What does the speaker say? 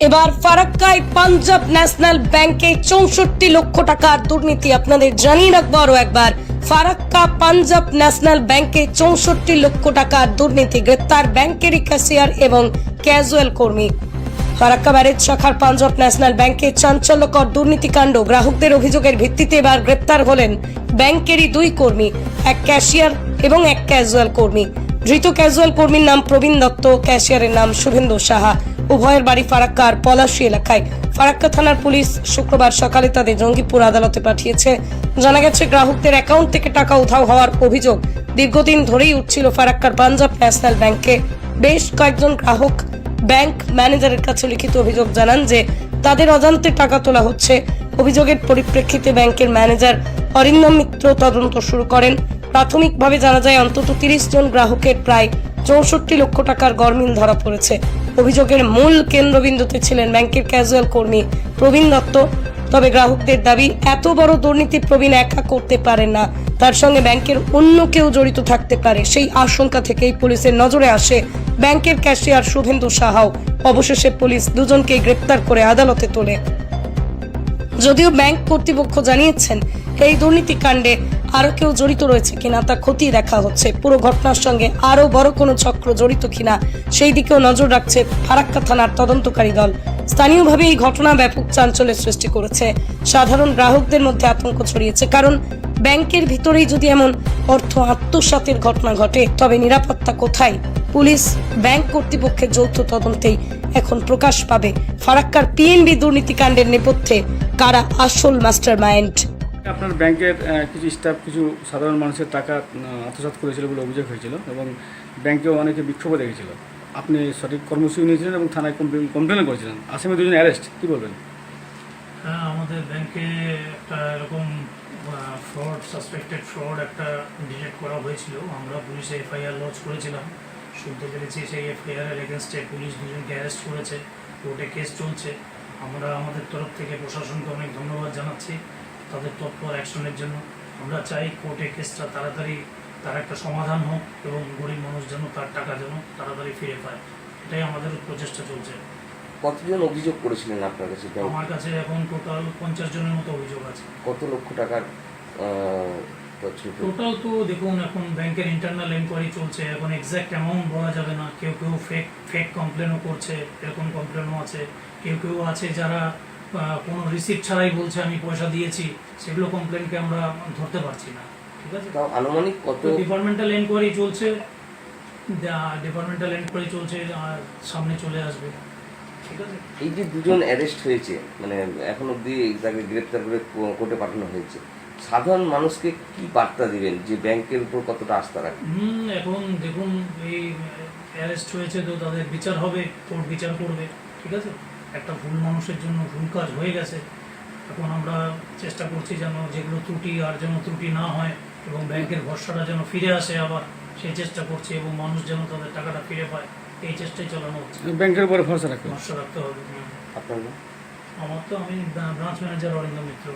এবার ফারাক্কায় পাঞ্জাব ন্যাশনাল ব্যাংকে চৌষট্টি লক্ষ টাকার দুর্নীতি আপনাদের জানিয়ে রাখব আরও একবার। ফারাক্কা পাঞ্জাব ন্যাশনাল ব্যাংকে চৌষট্টি লক্ষ টাকার দুর্নীতি গ্রেপ্তার ব্যাংকেরই ক্যাশিয়ার এবং ক্যাজুয়াল কর্মী। ফারাক্কা ব্যারেজ শাখার পাঞ্জাব ন্যাশনাল ব্যাংকে চাঞ্চল্যকর দুর্নীতিকাণ্ড গ্রাহকদের অভিযোগের ভিত্তিতে এবার গ্রেপ্তার হলেন ব্যাংকেরই দুই কর্মী, এক ক্যাশিয়ার এবং এক ক্যাজুয়াল কর্মী। ধৃত ক্যাজুয়াল কর্মীর নাম প্রবীণ দত্ত, ক্যাশিয়ারের নাম শুভেন্দু সাহা। উভয়ের বাড়ি ফারাক্কার পলাশী এলাকায়। ফারাক্কা থানার পুলিশ শুক্রবার সকালে তাদের জঙ্গিপুর আদালতে পাঠিয়েছে। জানা গেছে, গ্রাহকদের অ্যাকাউন্ট থেকে টাকা উধাও হওয়ার অভিযোগ দীর্ঘদিন ধরেই উঠছিল ফারাক্কার পাঞ্জাব ন্যাশনাল ব্যাংকে। বেশ কয়েকজন গ্রাহক ব্যাংক ম্যানেজারের কাছে লিখিত অভিযোগ জানান যে, তাদের অজান্তে টাকা তোলা হচ্ছে। অভিযোগের পরিপ্রেক্ষিতে ব্যাংকের ম্যানেজার অরিন্দম মিত্র তদন্ত শুরু করেন। প্রাথমিকভাবে জানা যায়, অন্তত তিরিশ জন গ্রাহকের প্রায় চৌষট্টি লক্ষ টাকার গরমিল ধরা পড়েছে। অভিযোগের মূল কেন্দ্রবিন্দুতে ছিলেন ব্যাংকের ক্যাজুয়াল কর্মী প্রবীণ দত্ত। তবে গ্রাহকদের দাবি, এত বড় দুর্নীতি প্রবীণ একা করতে পারেন না। তার সঙ্গে ব্যাংকের অন্য কেউ জড়িত থাকতে পারে। সেই আশঙ্কা থেকেই পুলিশের নজরে আসে ব্যাংকের ক্যাশিয়ার শুভেন্দু সাহাও। অবশেষে পুলিশ দুজনকেই গ্রেপ্তার করে আদালতে তোলে। যদিও ব্যাংক কর্তৃপক্ষ জানিয়েছেন, এই দুর্নীতিকাণ্ডে আরও কেউ জড়িত রয়েছে কিনা তা খতিয়ে দেখা হচ্ছে। পুরো ঘটনার সঙ্গে আরও বড় কোনো চক্র জড়িত কিনা, সেই দিকেও নজর রাখছে ফারাক্কা থানার তদন্তকারী দল। স্থানীয়ভাবে এই ঘটনা ব্যাপক চাঞ্চল্যের সৃষ্টি করেছে। সাধারণ গ্রাহকদের মধ্যে আতঙ্ক ছড়িয়েছে, কারণ ব্যাংকের ভিতরেই যদি এমন অর্থ আত্মসাতের ঘটনা ঘটে, তবে নিরাপত্তা কোথায়? পুলিশ, ব্যাংক কর্তৃপক্ষের যৌথ তদন্তেই এখন প্রকাশ পাবে ফারাক্কার পিএনবি দুর্নীতিকাণ্ডের নেপথ্যে কারা আসল মাস্টার মাইন্ড আপনার ব্যাংকের কিছু স্টাফ কিছু সাধারণ মানুষের টাকা আহ, আত্মসাৎ করেছিল বলে অভিযোগ হয়েছিল এবং ব্যাংকেও অনেকে বিক্ষোভও দেখেছিল। আপনি সঠিক কর্মসূচি নিয়েছিলেন এবং থানায় কমপ্লেন করেছিলেন। আসামি দুজন অ্যারেস্ট কী বলবেন? হ্যাঁ আমাদের ব্যাংকে একটা এরকম ফ্রড সাসপেক্টেড ফ্রড একটা ডিটেক্ট করা হয়েছিল। আমরা পুলিশে এফআইআর লঞ্চ করেছিলাম। শুনতে পেরেছি সেই এফআইআর এর এগেনস্টে পুলিশ দুজনকে অ্যারেস্ট করেছে। কোর্টে কেস চলছে। আমরা আমাদের তরফ থেকে প্রশাসনকে অনেক ধন্যবাদ জানাচ্ছি। তাদের তৎপর অ্যাকশনের জন্য। আমরা চাই কোর্টে কেসটা তাড়াতাড়ি তার একটা সমাধান হোক এবং গরিব মানুষ যেন তার টাকা যেন তাড়াতাড়ি ফিরে পায়। এটাই আমাদের প্রচেষ্টা চলছে। কতজন অভিযোগ করেছিলেন আপনার কাছে? আমার কাছে এখন টোটাল পঞ্চাশ জনের মতো অভিযোগ আছে। কত লক্ষ টাকার টোটাল তো দেখুন এখন ব্যাংকের ইন্টারনাল এনকোয়ারি চলছে। এখন এক্স্যাক্ট অ্যামাউন্ট বলা যাবে না। কেউ কেউ ফেক ফেক কমপ্লেনও করছে এরকম কমপ্লেনও আছে। কেউ কেউ আছে যারা কোনো রিসিপ্ট ছাড়াই বলছে আমি পয়সা দিয়েছি সেগুলো কমপ্লেনকে আমরা ধরতে পারছি না ঠিক আছে? তাও আনুমানিক কত? ডিপার্টমেন্টাল এনকোয়ারি চলছে ডিপার্টমেন্টাল এনকোয়ারি চলছে আর সামনে চলে আসবে ঠিক আছে? এই যে দুজন অ্যারেস্ট হয়েছে মানে এখন অবধি তাকে গ্রেপ্তার করে কোর্টে পাঠানো হয়েছে সাধারণ মানুষকে কি বার্তা দিবেন যে ব্যাংকের উপর কতটা আস্থা রাখে হুম এখন দেখুন এই অ্যারেস্ট হয়েছে তো তাদের বিচার হবে কোর্ট বিচার করবে ঠিক আছে? একটা ভুল মানুষের জন্য ভুল কাজ হয়ে গেছে। এখন আমরা চেষ্টা করছি যেন যেগুলো ত্রুটি আর যেন ত্রুটি না হয় এবং ব্যাংকের ভরসাটা যেন ফিরে আসে আবার সেই চেষ্টা করছি এবং মানুষ যেন তাদের টাকাটা ফিরে পায় এই চেষ্টাই চালানো হচ্ছে। ব্যাংকের উপরে ভরসা রাখতে ভরসা রাখতে হবে। আপনার আমার তো আমি ব্রাঞ্চ ম্যানেজার অরিন্দ মিত্র।